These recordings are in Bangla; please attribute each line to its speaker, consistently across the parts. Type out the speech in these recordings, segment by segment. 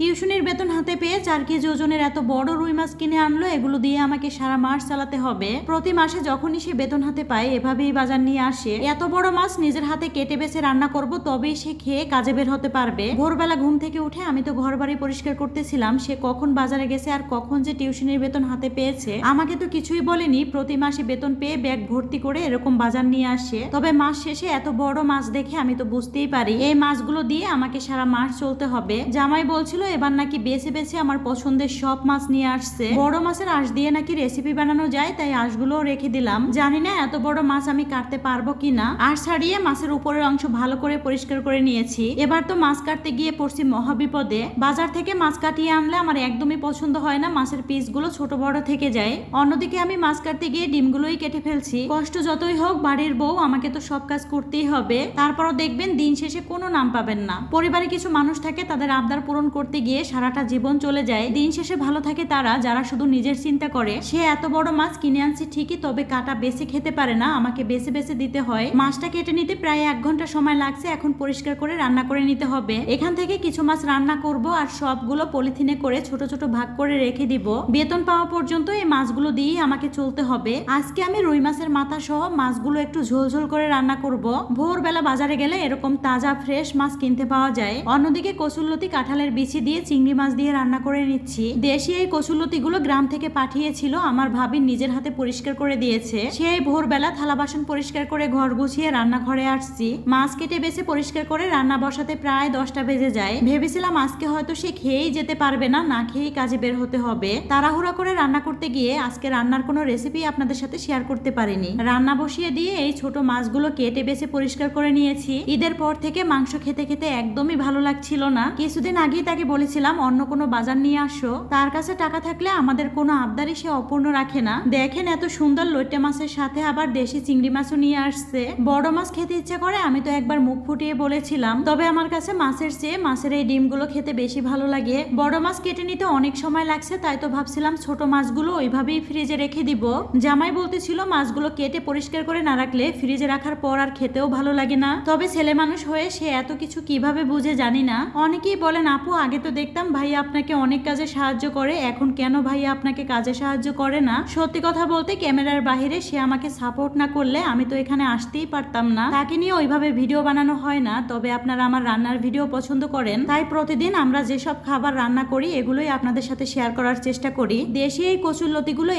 Speaker 1: টিউশনির বেতন হাতে পেয়ে চার কেজি ওজনের এত বড় রুই মাছ কিনে আনলো, এগুলো দিয়ে আমাকে সারা মাস চালাতে হবে। প্রতি মাসে যখনই সে বেতন হাতে পায়, এভাবেই বাজার নিয়ে আসে। এত বড় মাছ নিজের হাতে কেটে বেছে রান্না করব, তবেই সে খেয়ে কাজে বের হতে পারবে। ভোরবেলা ঘুম থেকে উঠে আমি তো ঘর বাড়ি পরিষ্কার করতেছিলাম, সে কখন বাজারে গেছে আর কখন যে টিউশনির বেতন হাতে পেয়েছে, আমাকে তো কিছুই বলেনি। প্রতি মাসে বেতন পেয়ে ব্যাগ ভর্তি করে এরকম বাজার নিয়ে আসে। তবে মাস শেষে এত বড় মাছ দেখে আমি তো বুঝতেই পারি, এই মাছগুলো দিয়ে আমাকে সারা মাস চলতে হবে। জামাই বলছিল এবার নাকি বেছে বেছে আমার পছন্দের সব মাছ নিয়ে আসছে। বড় মাছের আঁশ দিয়ে নাকি রেসিপি বানানো যায়, তাই আঁশগুলোও রেখে দিলাম। জানি না এত বড় মাছ আমি কাটতে পারব কিনা। আঁশ ছাড়িয়ে মাছের উপরের অংশ ভালো করে পরিষ্কার করে নিয়েছি। এবার তো মাছ কাটতে গিয়ে পড়ছি মহাবিপদে। বাজার থেকে মাছ কাটিয়ে আনলে আমার একদমই পছন্দ হয় না মাছের পিসগুলো ছোট বড় থেকে যায়। অন্যদিকে আমি মাছ কাটতে গিয়ে ডিমগুলোই কেটে ফেলছি। কষ্ট যতই হোক, বাড়ির বউ আমাকে তো সব কাজ করতেই হবে। তারপরও দেখবেন দিন শেষে কোনো নাম পাবেন না। পরিবারে কিছু মানুষ থাকে, তাদের আবদার পূরণ করতে গিয়ে সারাটা জীবন চলে যায়। দিন শেষে ভালো থাকে তারা, যারা শুধু নিজের চিন্তা করে। সে এত বড় মাছ কিনে আনছে ঠিকই, তবে কাটা বেছে খেতে পারে না, আমাকে বেছে বেছে দিতে হয়। মাছটা কেটে নিতে প্রায় এক ঘণ্টা সময় লাগছে, এখন পরিষ্কার করে রান্না করে নিতে হবে। এখান থেকে কিছু মাছ রান্না করব আর সবগুলো পলিথিনে করে ছোট ছোট ভাগ করে রেখে দিব। বেতন পাওয়া পর্যন্ত এই মাছগুলো দিয়েই আমাকে চলতে হবে। আজকে আমি রুই মাছের মাথা সহ মাছগুলো একটু ঝোলঝোল করে রান্না করব। ভোরবেলা বাজারে গেলে এরকম তাজা, ফ্রেশ মাছ কিনতে পাওয়া যায়। অন্যদিকে কচুল্লতি কাঁঠালের বিচি দিয়ে চিংড়ি মাছ দিয়ে রান্না করে নিচ্ছি। দেশি এই কচুল্লতিগুলো গ্রাম থেকে পাঠিয়েছিল, আমার ভাবি নিজের হাতে পরিষ্কার করে দিয়েছে। সেই ভোরবেলা থালা বাসন পরিষ্কার করে ঘর গুছিয়ে রান্নাঘরে আসছি। মাছ কেটে বেছে পরিষ্কার করে রান্না বসাতে প্রায় দশটা বেজে যায়। ভেবেছিলাম আজকে হয়তো সে খেয়েই যেতে পারবে না না খেয়েই কাজে বের হতে হবে। তাড়াহুড়া করে রান্না করতে গিয়ে আজকে রান্নার কোনো রেসিপি আপনাদের সাথে শেয়ার করতে পারিনি। রান্না বসিয়ে দিয়ে এই ছোট মাছগুলো কেটে বেছে পরিষ্কার করে নিয়েছি। ঈদের পর থেকে মাংস খেতে খেতে একদমই ভালো লাগছিল না। কিছুদিন আগেই তাকে বলেছিলাম, অন্য কোনো বাজার নিয়ে আসো। তার কাছে টাকা থাকলে আমাদের কোনো আবদারই সে অপূর্ণ রাখে না। দেখেন এত সুন্দর লইটে মাছের সাথে আবার দেশি চিংড়ি মাছও নিয়ে আসছে। বড় মাছ খেতে ইচ্ছে করে, আমি তো একবার মুখ ফুটিয়ে বলেছিলাম। তবে আমার কাছে মাছের চেয়ে মাছের এই ডিমগুলো খেতে বেশি ভালো লাগে। বড় মাছ কেটে নিতে অনেক সময় লাগছে, তাই তো ভাবছিলাম ছোট মাছগুলো ওইভাবেই ফ্রিজে রেখে দিব। জামাই বলতেছিল, মাছগুলো কেটে পরিষ্কার করে না রাখলে ফ্রিজে রাখার পর আর খেতেও ভালো লাগে না। তবে ছেলে মানুষ হয়ে সে এত কিছু কীভাবে বুঝে জানি না। অনেকেই বলেন, আপু, আগে তো দেখতাম ভাইয়া আপনাকে অনেক কাজে সাহায্য করে। এখন কেন ভাইয়া আপনাকে কাজে সাহায্য করে না? সত্যি কথা বলতে ক্যামেরার বাইরে সে আমাকে সাপোর্ট না করলে আমি তো এখানে আসতেই পারতাম না। তাকে নিয়ে ওইভাবে ভিডিও বানানো হয় না, তবে আপনারা আমার রান্নার ভিডিও পছন্দ করেন। তাই প্রতিদিন আমরা যেসব খাবার রান্না করি, এগুলোই আপনাদের সাথে শেয়ার করার চেষ্টা করি। দেশি এই কচুর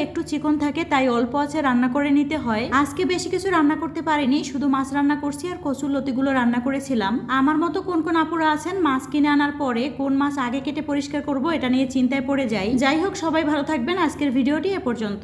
Speaker 1: একটু চিকন থাকে, তাই অল্প আছে রান্না করে নিতে হয়। আজকে বেশি কিছু রান্না করতে পারিনি, শুধু মাছ রান্না করছি আর কচুর লতিগুলো রান্না করেছিলাম। আমার মতো কোন কোন আপুরা আছেন মাছ কিনে আনার পরে কোন মাছ আগে কেটে পরিষ্কার করব, এটা নিয়ে চিন্তায় পড়ে যাই। যাই হোক, সবাই ভালো থাকবেন। আজকের ভিডিওটি এ পর্যন্ত।